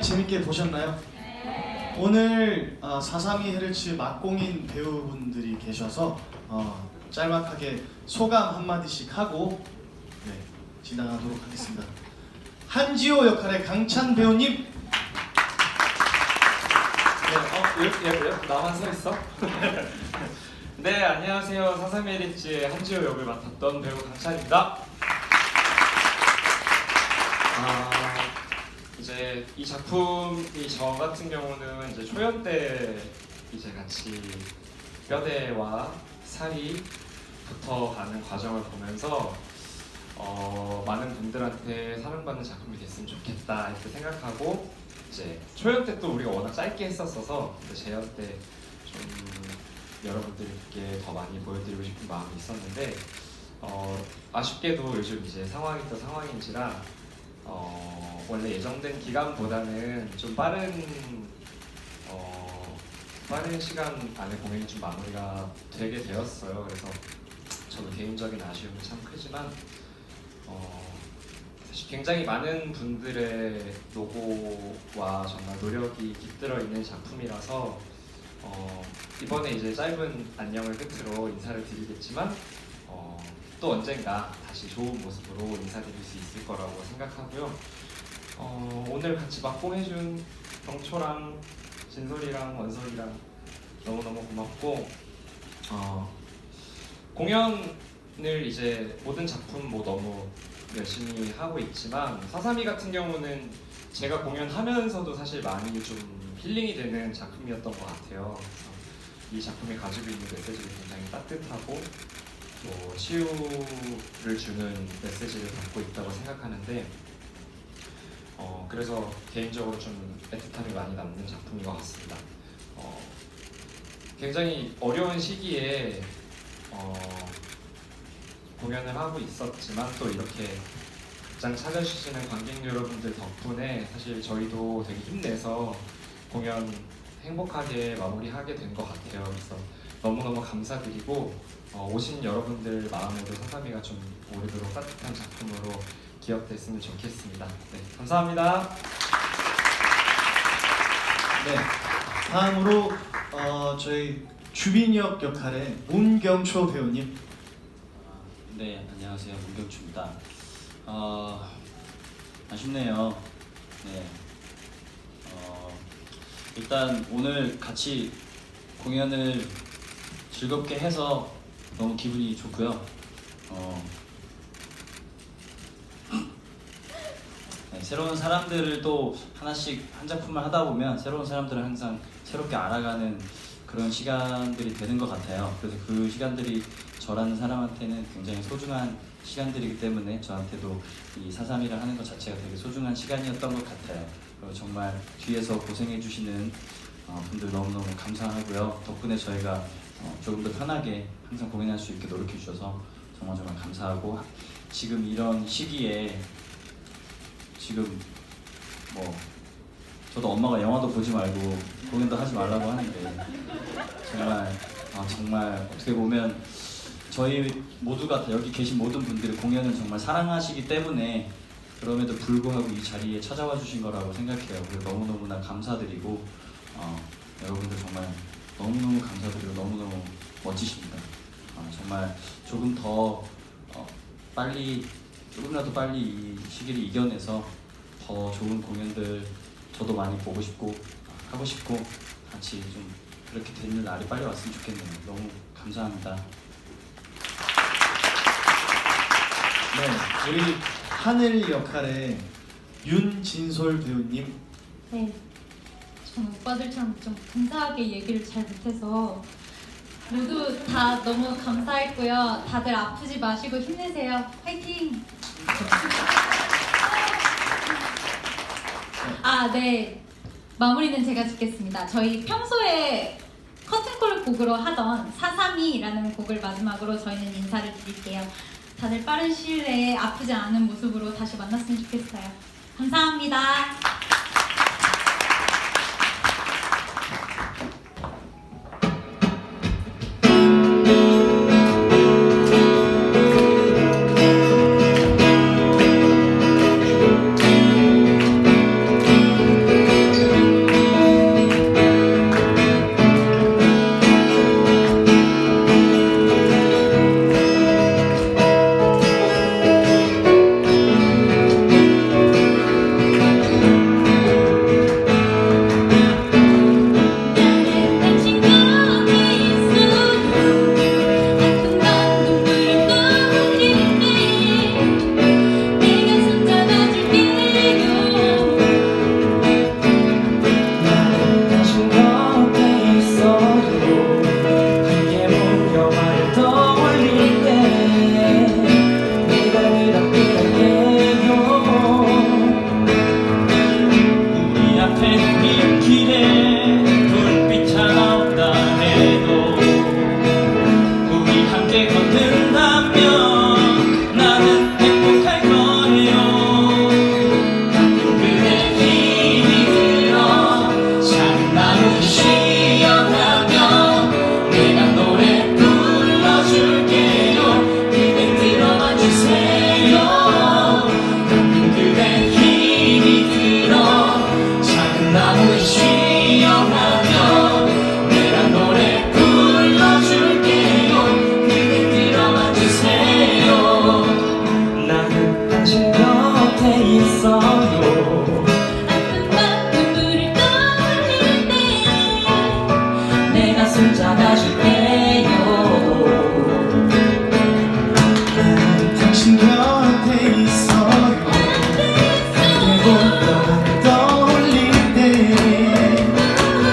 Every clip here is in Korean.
네, 공연 재밌게 보셨나요? 오늘 어, 432 헤르츠 막공인 배우분들이 계셔서 어, 짤막하게 소감 한마디씩 하고 네, 지나가도록 하겠습니다. 한지호 역할의 강찬 배우님 네, 어, 왜, 왜, 왜? 나만 서 있어? 네, 안녕하세요. 사사메리츠의 한지호 역을 맡았던 배우 강찬입니다. 아, 이제 이 작품이 저 같은 경우는 이제 초연 때 이제 같이 뼈대와 살이 붙어가는 과정을 보면서 어, 많은 분들한테 사랑받는 작품이 됐으면 좋겠다 이렇게 생각하고 이제 초연 때 또 우리가 워낙 짧게 했었어서 재연 때 좀 여러분들께 더 많이 보여드리고 싶은 마음이 있었는데 어, 아쉽게도 요즘 이제 상황이 또 상황인지라 어, 원래 예정된 기간보다는 좀 빠른 어, 빠른 시간 안에 공연이 좀 마무리가 되게 되었어요. 그래서 저도 개인적인 아쉬움이 참 크지만 어, 사실 굉장히 많은 분들의 노고와 정말 노력이 깃들어 있는 작품이라서 어, 이번에 이제 짧은 안녕을 끝으로 인사를 드리겠지만 어, 또 언젠가 다시 좋은 모습으로 인사드릴 수 있을 거라고 생각하고요. 어, 오늘 같이 막공해준 경초랑 진솔이랑 원솔이랑 너무너무 고맙고 어, 공연을 이제 모든 작품 뭐 너무 열심히 하고 있지만 사사미 같은 경우는 제가 공연하면서도 사실 많이 좀 힐링이 되는 작품이었던 것 같아요. 이 작품이 가지고 있는 메시지가 굉장히 따뜻하고 뭐 치유를 주는 메시지를 갖고 있다고 생각하는데 어, 그래서 개인적으로 좀 애틋함이 많이 남는 작품인 것 같습니다. 어, 굉장히 어려운 시기에 어, 공연을 하고 있었지만 또 이렇게 극장 찾아주시는 관객 여러분들 덕분에 사실 저희도 되게 힘내서 공연 행복하게 마무리하게 된 것 같아요. 그래서 너무너무 감사드리고 어, 오신 여러분들 마음에도 사사미가 좀 오래도록 따뜻한 작품으로 기억됐으면 좋겠습니다. 네, 감사합니다. 네, 다음으로 어, 저희 주빈역 역할의 문경초 배우님 네, 안녕하세요. 문경주입니다. 어, 아쉽네요. 네. 어, 일단 오늘 같이 공연을 즐겁게 해서 너무 기분이 좋고요. 어, 네, 새로운 사람들을 또 하나씩 한 작품을 하다 보면 새로운 사람들을 항상 새롭게 알아가는 그런 시간들이 되는 것 같아요. 그래서 그 시간들이 저라는 사람한테는 굉장히 소중한 시간들이기 때문에 저한테도 이 사삼이를 하는 것 자체가 되게 소중한 시간이었던 것 같아요. 그리고 정말 뒤에서 고생해주시는 어, 분들 너무너무 감사하고요. 덕분에 저희가 어, 조금 더 편하게 항상 공연할 수 있게 노력해 주셔서 정말 정말 감사하고 지금 이런 시기에 지금 뭐 저도 엄마가 영화도 보지 말고 공연도 하지 말라고 하는데 정말 아, 정말 어떻게 보면 저희 모두가 다 여기 계신 모든 분들이 공연을 정말 사랑하시기 때문에 그럼에도 불구하고 이 자리에 찾아와 주신 거라고 생각해요. 그래서 너무너무나 감사드리고 어, 여러분들 정말 너무너무 감사드리고 너무너무 멋지십니다. 어, 정말 조금 더 어, 빨리 조금이라도 빨리 이 시기를 이겨내서 더 좋은 공연들 저도 많이 보고 싶고 하고 싶고 같이 좀 그렇게 되는 날이 빨리 왔으면 좋겠네요. 너무 감사합니다. 네, 우리 하늘 역할의 윤진솔 배우님 네. 저는 오빠들처럼 좀 감사하게 얘기를 잘 못해서 모두 다 너무 감사했고요. 다들 아프지 마시고 힘내세요. 화이팅! 아, 네. 마무리는 제가 짓겠습니다. 저희 평소에 커튼콜 곡으로 하던 사삼이라는 곡을 마지막으로 저희는 인사를 드릴게요. 다들 빠른 시일 내에 아프지 않은 모습으로 다시 만났으면 좋겠어요. 감사합니다.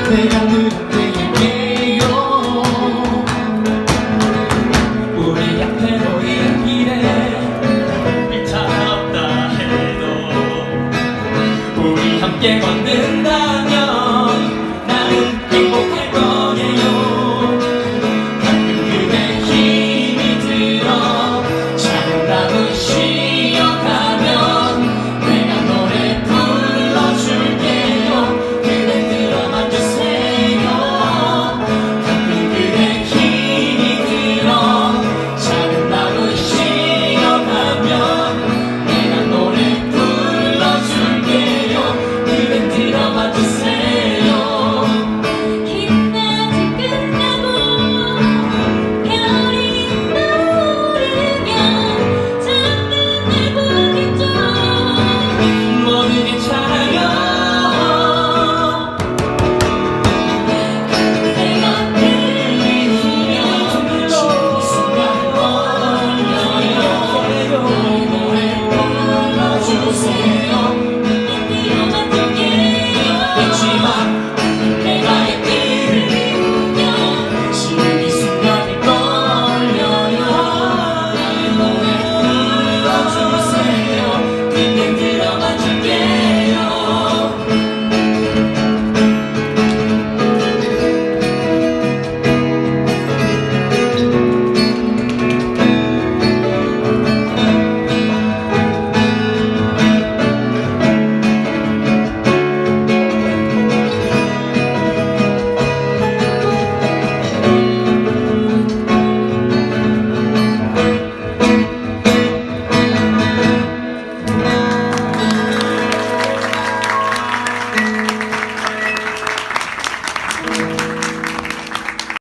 내 안을